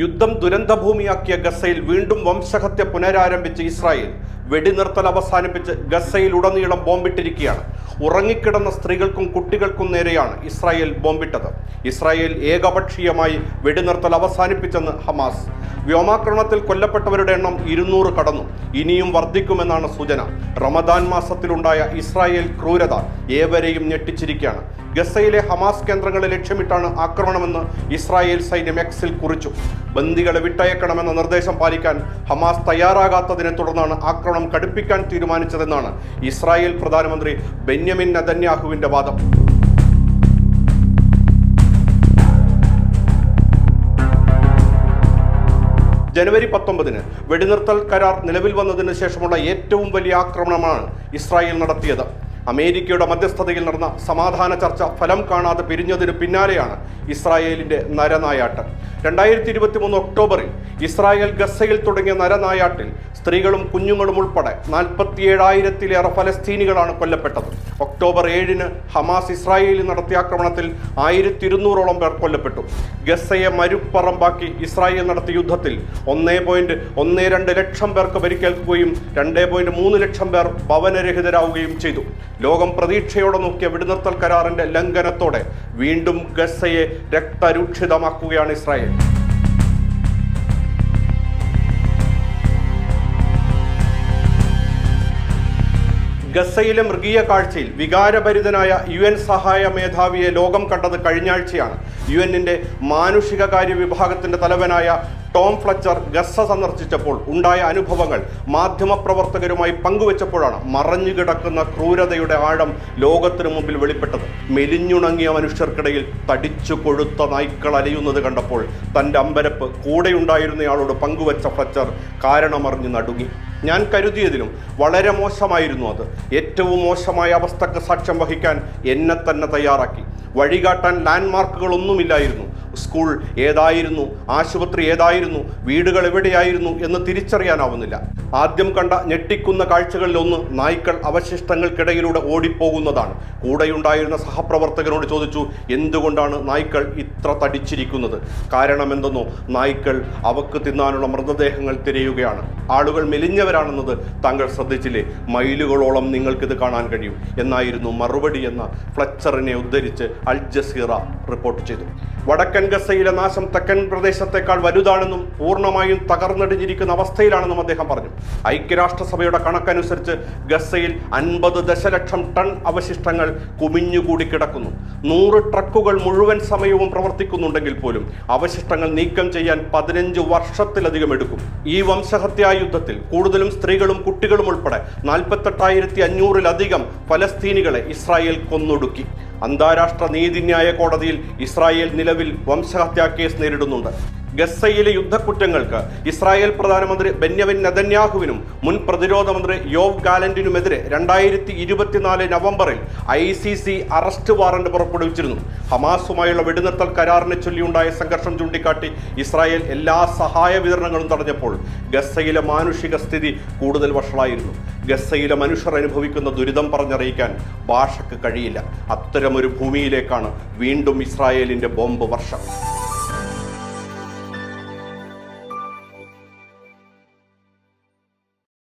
യുദ്ധം ദുരന്തഭൂമിയാക്കിയ ഗസയിൽ വീണ്ടും വംശഹത്യ പുനരാരംഭിച്ച് ഇസ്രായേൽ വെടിനിർത്തൽ അവസാനിപ്പിച്ച് ഗസയിൽ ഉടനീളം ബോംബിട്ടിരിക്കുകയാണ്. ഉറങ്ങിക്കിടന്ന സ്ത്രീകൾക്കും കുട്ടികൾക്കും നേരെയാണ് ഇസ്രായേൽ ബോംബിട്ടത്. ഇസ്രായേൽ ഏകപക്ഷീയമായി വെടിനിർത്തൽ അവസാനിപ്പിച്ചെന്ന് ഹമാസ്. വ്യോമാക്രമണത്തിൽ കൊല്ലപ്പെട്ടവരുടെ എണ്ണം ഇരുന്നൂറ് കടന്നു. ഇനിയും വർദ്ധിക്കുമെന്നാണ് സൂചന. റമദാൻ മാസത്തിലുണ്ടായ ഇസ്രായേൽ ക്രൂരത ഏവരെയും ഞെട്ടിച്ചിരിക്കുകയാണ്. ഗസയിലെ ഹമാസ് കേന്ദ്രങ്ങളെ ലക്ഷ്യമിട്ടാണ് ആക്രമണമെന്ന് ഇസ്രായേൽ സൈന്യം എക്സിൽ കുറിച്ചു. ബന്ദികളെ വിട്ടയക്കണമെന്ന നിർദ്ദേശം പാലിക്കാൻ ഹമാസ് തയ്യാറാകാത്തതിനെ തുടർന്നാണ് ആക്രമണം കടുപ്പിക്കാൻ തീരുമാനിച്ചതെന്നാണ് ഇസ്രായേൽ പ്രധാനമന്ത്രി ബെന്യമിൻ നദന്യാഹുവിന്റെ വാദം. ജനുവരി പത്തൊമ്പതിന് വെടിനിർത്തൽ കരാർ നിലവിൽ വന്നതിന് ശേഷമുള്ള ഏറ്റവും വലിയ ആക്രമണമാണ് ഇസ്രായേൽ നടത്തിയത്. അമേരിക്കയുടെ മധ്യസ്ഥതയിൽ നടന്ന സമാധാന ചർച്ച ഫലം കാണാതെ പിരിഞ്ഞതിന് പിന്നാലെയാണ് ഇസ്രായേലിന്റെ നരനായാട്ട്. രണ്ടായിരത്തി ഇരുപത്തി മൂന്ന് ഒക്ടോബറിൽ ഇസ്രായേൽ ഗസയിൽ തുടങ്ങിയ നരനായാട്ടിൽ സ്ത്രീകളും കുഞ്ഞുങ്ങളും ഉൾപ്പെടെ നാൽപ്പത്തിയേഴായിരത്തിലേറെ ഫലസ്തീനികളാണ് കൊല്ലപ്പെട്ടത്. ഒക്ടോബർ ഏഴിന് ഹമാസ് ഇസ്രായേലിൽ നടത്തിയ ആക്രമണത്തിൽ ആയിരത്തി ഇരുന്നൂറോളം പേർ കൊല്ലപ്പെട്ടു. ഗസയെ മരുപ്പറമ്പാക്കി ഇസ്രായേൽ നടത്തിയ യുദ്ധത്തിൽ ഒന്നേ പോയിന്റ് ഒന്നേ രണ്ട് ലക്ഷം പേർക്ക് പരിക്കേൽക്കുകയും രണ്ടേ പോയിന്റ് മൂന്ന് ലക്ഷം പേർ ഭവനരഹിതരാവുകയും ചെയ്തു. ലോകം പ്രതീക്ഷയോടെ നോക്കിയ വെടിനിർത്തൽ കരാറിന്റെ ലംഘനത്തോടെ വീണ്ടും ഗസയെ രക്തരൂക്ഷിതമാക്കുകയാണ് ഇസ്രായേൽ. ഗസയിലെ മൃഗീയ കാഴ്ചയിൽ വികാരഭരിതനായ യു എൻ സഹായ മേധാവിയെ ലോകം കണ്ടത് കഴിഞ്ഞാഴ്ചയാണ് യു എന്നിന്റെ മാനുഷിക കാര്യ വിഭാഗത്തിന്റെ തലവനായ ടോം ഫ്ലച്ചർ ഗസ സന്ദർശിച്ചപ്പോൾ ഉണ്ടായ അനുഭവങ്ങൾ മാധ്യമപ്രവർത്തകരുമായി പങ്കുവച്ചപ്പോഴാണ് മറഞ്ഞുകിടക്കുന്ന ക്രൂരതയുടെ ആഴം ലോകത്തിനു മുമ്പിൽ വെളിപ്പെട്ടത്. മെലിഞ്ഞുണങ്ങിയ മനുഷ്യർക്കിടയിൽ തടിച്ചു കൊഴുത്ത നായ്ക്കൾ അലയുന്നത് കണ്ടപ്പോൾ തന്റെ അമ്പരപ്പ് കൂടെയുണ്ടായിരുന്നയാളോട് പങ്കുവച്ച ഫ്ലച്ചർ കാരണമറിഞ്ഞ് നടുങ്ങി. ഞാൻ കരുതിയതിലും വളരെ മോശമായിരുന്നു അത്. ഏറ്റവും മോശമായ അവസ്ഥക്ക് സാക്ഷ്യം വഹിക്കാൻ എന്നെ തന്നെ തയ്യാറാക്കി. വഴികാട്ടാൻ ലാൻഡ്മാർക്കുകളൊന്നുമില്ലായിരുന്നു. സ്കൂൾ ഏതായിരുന്നു? ആശുപത്രി ഏതായിരുന്നു? വീടുകൾ എവിടെയായിരുന്നു? എന്ന് തിരിച്ചറിയാനാവുന്നില്ല. ആദ്യം കണ്ട ഞെട്ടിക്കുന്ന കാഴ്ചകളിലൊന്ന് നായ്ക്കൾ അവശിഷ്ടങ്ങൾക്കിടയിലൂടെ ഓടിപ്പോകുന്നതാണ്. കൂടെയുണ്ടായിരുന്ന സഹപ്രവർത്തകനോട് ചോദിച്ചു എന്തുകൊണ്ടാണ് നായ്ക്കൾ ഇത്ര തടിച്ചിരിക്കുന്നത്? കാരണം എന്തെന്നോ നായ്ക്കൾ അവക്ക് തിന്നാനുള്ള മൃതദേഹങ്ങൾ തിരയുകയാണ്. ആളുകൾ മെലിഞ്ഞവരാണെന്നത് താങ്കൾ ശ്രദ്ധിച്ചില്ലേ? മൈലുകളോളം നിങ്ങൾക്കിത് കാണാൻ കഴിയും. എന്നായിരുന്നു മറുപടി എന്ന ഫ്ലച്ചറിനെ ഉദ്ധരിച്ച് അൽ ജസീറ റിപ്പോർട്ട് ചെയ്തു. വടക്കൻ ഗസയിലെ നാശം തെക്കൻ പ്രദേശത്തേക്കാൾ വലുതാണെന്നും പൂർണമായും തകർന്നടിഞ്ഞിരിക്കുന്ന അവസ്ഥയിലാണെന്നും അദ്ദേഹം പറഞ്ഞു. ഐക്യരാഷ്ട്രസഭയുടെ കണക്കനുസരിച്ച് ഗസയിൽ അൻപത് ദശലക്ഷം ടൺ അവശിഷ്ടങ്ങൾ കുമിഞ്ഞുകൂടി കിടക്കുന്നു. നൂറ് ട്രക്കുകൾ മുഴുവൻ സമയവും പ്രവർത്തിക്കുന്നുണ്ടെങ്കിൽ പോലും അവശിഷ്ടങ്ങൾ നീക്കം ചെയ്യാൻ പതിനഞ്ച് വർഷത്തിലധികം എടുക്കും. ഈ വംശഹത്യാ യുദ്ധത്തിൽ കൂടുതലും സ്ത്രീകളും കുട്ടികളും ഉൾപ്പെടെ നാൽപ്പത്തെട്ടായിരത്തി അഞ്ഞൂറിലധികം ഫലസ്തീനികളെ ഇസ്രായേൽ കൊന്നൊടുക്കി. അന്താരാഷ്ട്ര നീതിന്യായ കോടതിയിൽ ഇസ്രായേൽ നിലവിൽ വംശഹത്യാ കേസ് നേരിടുന്നുണ്ട്. ഗസയിലെ യുദ്ധക്കുറ്റങ്ങൾക്ക് ഇസ്രായേൽ പ്രധാനമന്ത്രി ബെന്യമിൻ നെതന്യാഹുവിനും മുൻ പ്രതിരോധ മന്ത്രി യോവ് ഗാലന്റിനുമെതിരെ രണ്ടായിരത്തി ഇരുപത്തിനാല് നവംബറിൽ I C C arrest warrant പുറപ്പെടുവിച്ചിരുന്നു. ഹമാസുമായുള്ള വെടിനിർത്തൽ കരാറിനെ ചൊല്ലിയുണ്ടായ സംഘർഷം ചൂണ്ടിക്കാട്ടി ഇസ്രായേൽ എല്ലാ സഹായ വിതരണങ്ങളും തടഞ്ഞപ്പോൾ ഗസയിലെ മാനുഷിക സ്ഥിതി കൂടുതൽ വഷളായിരുന്നു. ഗസയിലെ മനുഷ്യർ അനുഭവിക്കുന്ന ദുരിതം പറഞ്ഞറിയിക്കാൻ ഭാഷയ്ക്ക് കഴിയില്ല. അത്തരമൊരു ഭൂമിയിലേക്കാണ് വീണ്ടും ഇസ്രായേലിന്റെ ബോംബ് വർഷം.